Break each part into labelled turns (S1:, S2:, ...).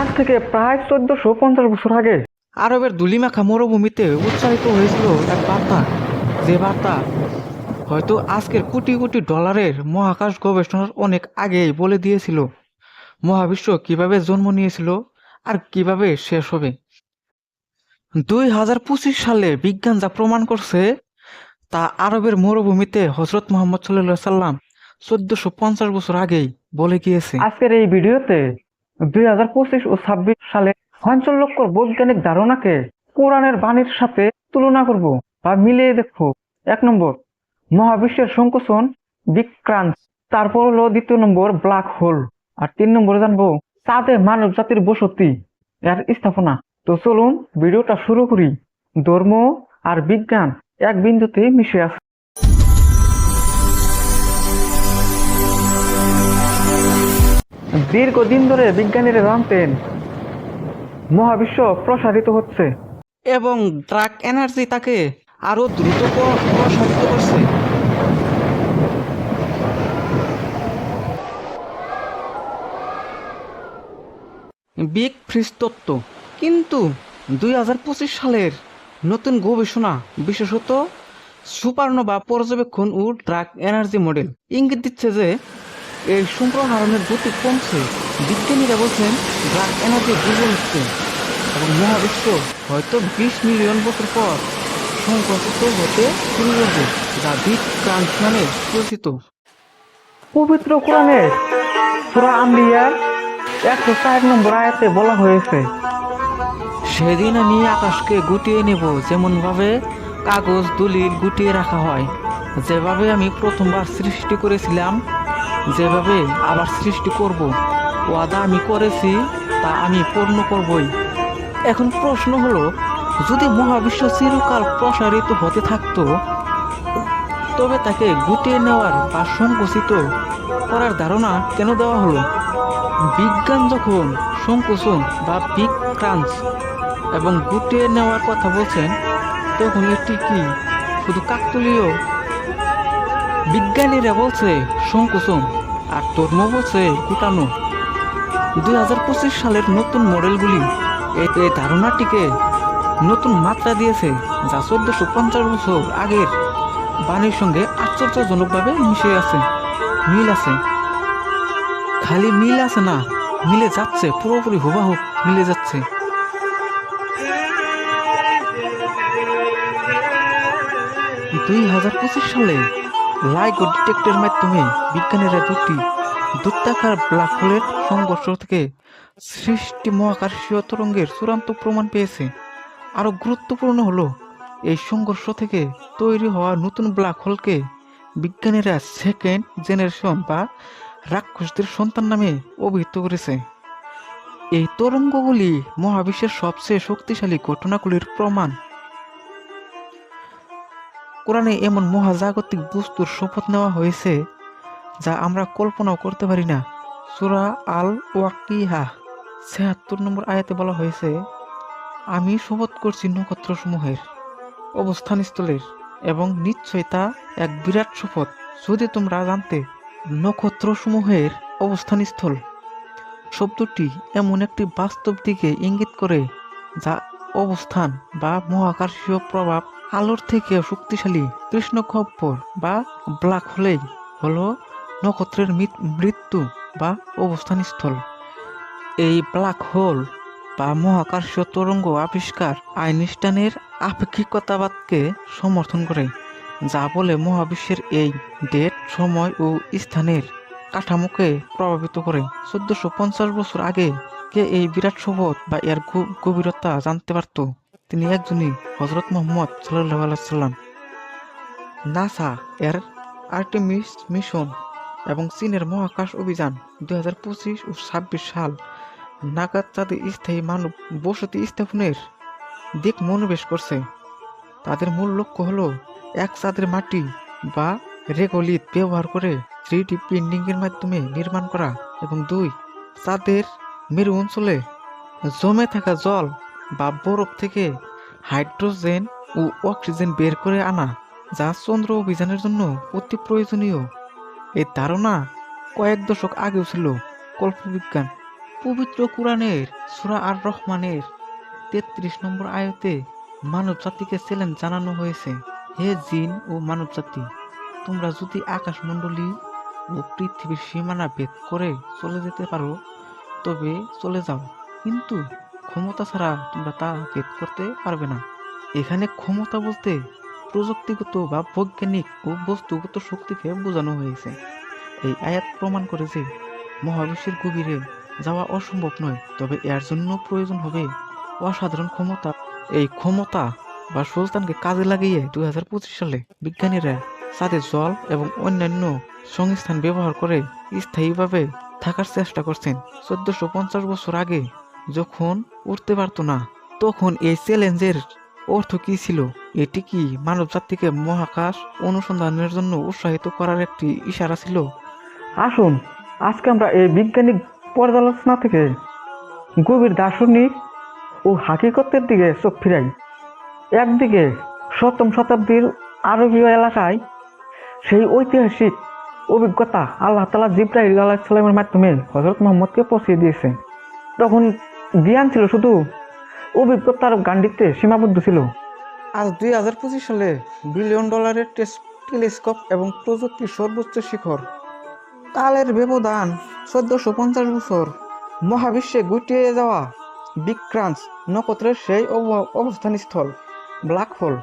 S1: আজ থেকে প্রায় চোদ্দশো পঞ্চাশ বছর আগে
S2: আরবের ধুলিমাখা মরুভূমিতে উচ্চারিত হয়েছিল এক বার্তা। যে বার্তা হয়তো আজকের কোটি কোটি ডলারের মহাকাশ গবেষণার অনেক আগেই বলে দিয়েছিল। মহাবিশ্ব কীভাবে জন্ম নিয়েছিল আর কীভাবে শেষ হবে। দুই হাজার পঁচিশ সালে বিজ্ঞান যা প্রমাণ করছে, তা আরবের মরুভূমিতে হজরত মোহাম্মদ সাল্লাহ সাল্লাম চোদ্দশো পঞ্চাশ বছর আগেই বলে গিয়েছে।
S1: আজকের এই ভিডিওতে দুই হাজার পঁচিশ ও ছাব্বিশ সালে চাঞ্চল্যকর বৈজ্ঞানিক ধারণাকে কোরআনের বাণীর সাথে তুলনা করব বা মিলিয়ে দেখব। এক নম্বর, মহাবিশ্বের সংকোচন বিগ তারপর হলো দ্বিতীয় নম্বর, ব্ল্যাক হোল। আর তিন নম্বরে জানব, চাঁদে মানব জাতির বসতি, এর স্থাপনা। তো চলুন, ভিডিওটা শুরু করি। ধর্ম আর বিজ্ঞান এক বিন্দুতে মিশে আছে। দীর্ঘদিন ধরে বিজ্ঞানীরা জানতেন, মহাবিশ্ব প্রসারিত হচ্ছে।
S2: এবং ড্রাগ এনার্জি তাকে আরও দ্রুত প্রসারিত করছে। বিগ ফ্রিজ তত্ত্ব। কিন্তু দুই হাজার পঁচিশ সালের নতুন গবেষণা, বিশেষত সুপারনোভা পর্যবেক্ষণ ও ড্রাগ এনার্জি মডেল, ইঙ্গিত দিচ্ছে যে এই সম্প্রসারণের গতি কমছে। বিজ্ঞানীরা বলছেন ড্রাগ এনার্জি দুর্বল হচ্ছে এবং মহাবিশ্ব হয়তো বিশ মিলিয়ন বছর পর সংকুচিত হতে শুরু করবে যা বিগ ক্রাঞ্চ নামে পরিচিত।
S1: পবিত্র কোরআনে সূরা আম্বিয়ার একশো চার নম্বর আয়াতে বলা হয়েছে
S2: সেদিন আমি আকাশকে গুটিয়ে নেব যেমনভাবে কাগজ দলিল গুটিয়ে রাখা হয়। যেভাবে আমি প্রথমবার সৃষ্টি করেছিলাম যেভাবে আবার সৃষ্টি করব, ওয়াদা আমি করেছি, তা আমি পূর্ণ করবই। এখন প্রশ্ন হলো, যদি মহাবিশ্ব চিরকাল প্রসারিত হতে থাকতো, তবে তাকে গুটিয়ে নেওয়ার বা সংকুচিত করার ধারণা কেন দেওয়া হলো? বিজ্ঞান যখন সংকোচন বা বিগ ক্রাঞ্চ এবং গুটিয়ে নেওয়ার কথা বলছেন, তখন এটি কি শুধু কাকতলীয়? বিজ্ঞানীরা বলছে, সংকোচন। আর ধর্ম বলছে গুটানো দুই হাজার পঁচিশ সালের নতুন মডেলগুলি এই ধারণাটিকে নতুন মাত্রা দিয়েছে, যা চোদ্দশো পঞ্চাশ বছর আগের বাণীর সঙ্গে আশ্চর্যজনকভাবে মিশে আছে, মিল আছে। খালি মিল আছে না, মিলে যাচ্ছে, পুরোপুরি হুবাহু মিলে যাচ্ছে। দুই হাজার পঁচিশ সালে লাইগো ডিটেক্টরের মাধ্যমে বিজ্ঞানীরা দুটি দৈত্যাকার ব্ল্যাক হোলের সংঘর্ষ থেকে সৃষ্টি মহাকাশীয় তরঙ্গের চূড়ান্ত প্রমাণ পেয়েছে। আরও গুরুত্বপূর্ণ হলো, এই সংঘর্ষ থেকে তৈরি হওয়া নতুন ব্ল্যাক হোলকে বিজ্ঞানীরা সেকেন্ড জেনারেশন বা রাক্ষসদের সন্তান নামে অভিহিত করেছে। এই তরঙ্গগুলি মহাবিশ্বের সবচেয়ে শক্তিশালী ঘটনাগুলির প্রমাণ কোরআনে এমন মহাজাগতিক বস্তুর শপথ নেওয়া হয়েছে যা আমরা কল্পনাও করতে পারি না। সুরা আল ওয়াকিহা ছিয়াত্তর নম্বর আয়াতে বলা হয়েছে, আমি শপথ করছি নক্ষত্রসমূহের অবস্থানস্থলের এবং নিশ্চয় তা এক বিরাট শপথ। যদি তোমরা জানতে নক্ষত্রসমূহের অবস্থানস্থল, শব্দটি এমন একটি বাস্তব দিকে ইঙ্গিত করে যা অবস্থান বা মহাকাশীয় প্রভাব আলোর থেকে শক্তিশালী কৃষ্ণগহ্বর বা ব্ল্যাক হোলেই হলো নক্ষত্রের মৃত- মৃত্যু বা অবস্থানস্থল। এই ব্ল্যাক হোল বা মহাকাশীয় তরঙ্গ আবিষ্কার আইনস্টাইনের আপেক্ষিকতাবাদকে সমর্থন করে, যা বলে মহাবিশ্বের এই ডেট, সময় ও স্থানের কাঠামোকে প্রভাবিত করে। চোদ্দশো বছর আগে কে এই বিরাট শপথ বা এর গভীরতা জানতে পারত? তিনি একজনই হজরত মোহাম্মদ সাল্লাহ সাল্লাম নাসা এর আর্টেমিস মিশন এবং চীনের মহাকাশ অভিযান দুই হাজার পঁচিশ ও ছাব্বিশ সাল নাগাদ চাঁদে স্থায়ী মানব বসতি স্থাপনের দিক মনোবেশ করছে। তাদের মূল লক্ষ্য হলো এক চাঁদের মাটি বা রেগলিত ব্যবহার করে থ্রি ডি প্রিন্টিংয়ের মাধ্যমে নির্মাণ করা এবং দুই চাঁদের মেরু অঞ্চলে জমে থাকা জল বা বরফ থেকে হাইড্রোজেন ও অক্সিজেন বের করে আনা যা চন্দ্র অভিযানের জন্য অতি প্রয়োজনীয়। এই ধারণা কয়েক দশক আগেও ছিল কল্পবিজ্ঞান। পবিত্র কোরআনের সুরা আর রহমানের তেত্রিশ নম্বর আয়তে মানব জাতিকে চ্যালেঞ্জ জানানো হয়েছে, হে জিন ও মানব জাতি তোমরা যদি আকাশমণ্ডলী ও পৃথিবীর সীমানা ভেদ করে চলে যেতে পারো, তবে চলে যাও। কিন্তু ক্ষমতা ছাড়া তোমরা তা ভেদ করতে পারবে না। এখানে ক্ষমতা বলতে প্রযুক্তিগত বা বৈজ্ঞানিক ও বস্তুগত শক্তিকে বোঝানো হয়েছে। এই আয়াত প্রমাণ করে যে মহাবিশ্বের গভীরে যাওয়া অসম্ভব নয়, তবে এর জন্য প্রয়োজন হবে অসাধারণ ক্ষমতা। এই ক্ষমতা বা সুলতানকে কাজে লাগিয়ে দুই হাজার পঁচিশ সালে বিজ্ঞানীরা চাঁদে জল এবং অন্যান্য সংস্থান ব্যবহার করে স্থায়ীভাবে থাকার চেষ্টা করছেন। চোদ্দশো পঞ্চাশ বছর আগে যখন উঠতে পারতো না, তখন এই চ্যালেঞ্জের অর্থ কি ছিল? এটি কি মানব জাতিকে মহাকাশ অনুসন্ধানের জন্য উৎসাহিত করার একটি ইশারা ছিল?
S1: আসুন, আজকে আমরা এই বৈজ্ঞানিক পর্যালোচনা থেকে গভীর দার্শনিক ও হাকিকতের দিকে চোখ ফিরাই। একদিকে সপ্তম শতাব্দীর আরবীয় এলাকায় সেই ঐতিহাসিক অভিজ্ঞতা আল্লাহ তালা জিব্রাহিল আল্লাহ মাধ্যমে হজরত মোহাম্মদকে পৌঁছে দিয়েছে তখন জ্ঞান ছিল শুধু। অভিজ্ঞতার গান্ডিতে সীমাবদ্ধ ছিল। আজ দুই হাজার পঁচিশ সালে বিলিয়ন ডলারের টেস্ট টেলিস্কোপ এবং প্রযুক্তির সর্বোচ্চ শিখর। কালের ব্যবধান চোদ্দশো পঞ্চাশ বছর। মহাবিশ্বে গুটিয়ে যাওয়া বিক্রান্স নক্ষত্রের সেই অব- অবস্থান স্থল ব্ল্যাক হোল,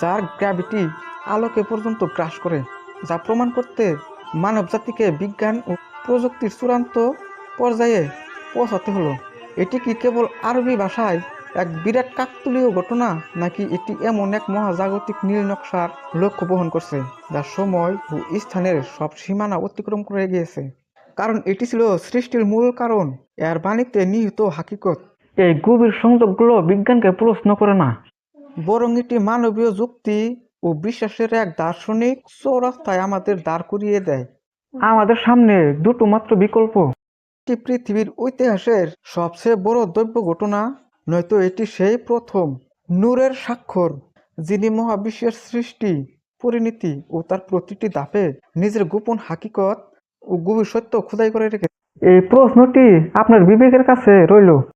S1: যার গ্র্যাভিটি আলোকে পর্যন্ত গ্রাস করে, যা প্রমাণ করতে মানব জাতিকে বিজ্ঞান ও প্রযুক্তির চূড়ান্ত পর্যায়ে পৌঁছাতে হলো। এটি কি কেবল আরবি ভাষায় এক বিরাট কাকতুলীয় ঘটনা, নাকি এটি এমন এক মহাজাগতিক নীল নকশার লক্ষ্য বহন করছে, যা সময় ও স্থানের সব সীমানা অতিক্রম করে গিয়েছে? কারণ এটি ছিল সৃষ্টির মূল কারণ, এর বাণীতে নিহিত হাকিকত। এই গভীর সংযোগগুলো বিজ্ঞানকে প্রশ্ন করে না। বরং এটি মানবীয় যুক্তি ও বিশ্বাসের এক দার্শনিক চৌরাস্তায় আমাদের দাঁড় করিয়ে দেয়। আমাদের সামনে দুটো মাত্র বিকল্প। এটি পৃথিবীর ইতিহাসের সবচেয়ে বড় দৈব্য ঘটনা, নয়তো এটি সেই প্রথম নূরের স্বাক্ষর, যিনি মহাবিশ্বের সৃষ্টি, পরিণতি ও তার প্রতিটি ধাপে নিজের গোপন হাকিকত ও গভীর সত্য খোদাই করে রেখে এই প্রশ্নটি আপনার বিবেকের কাছে রইল।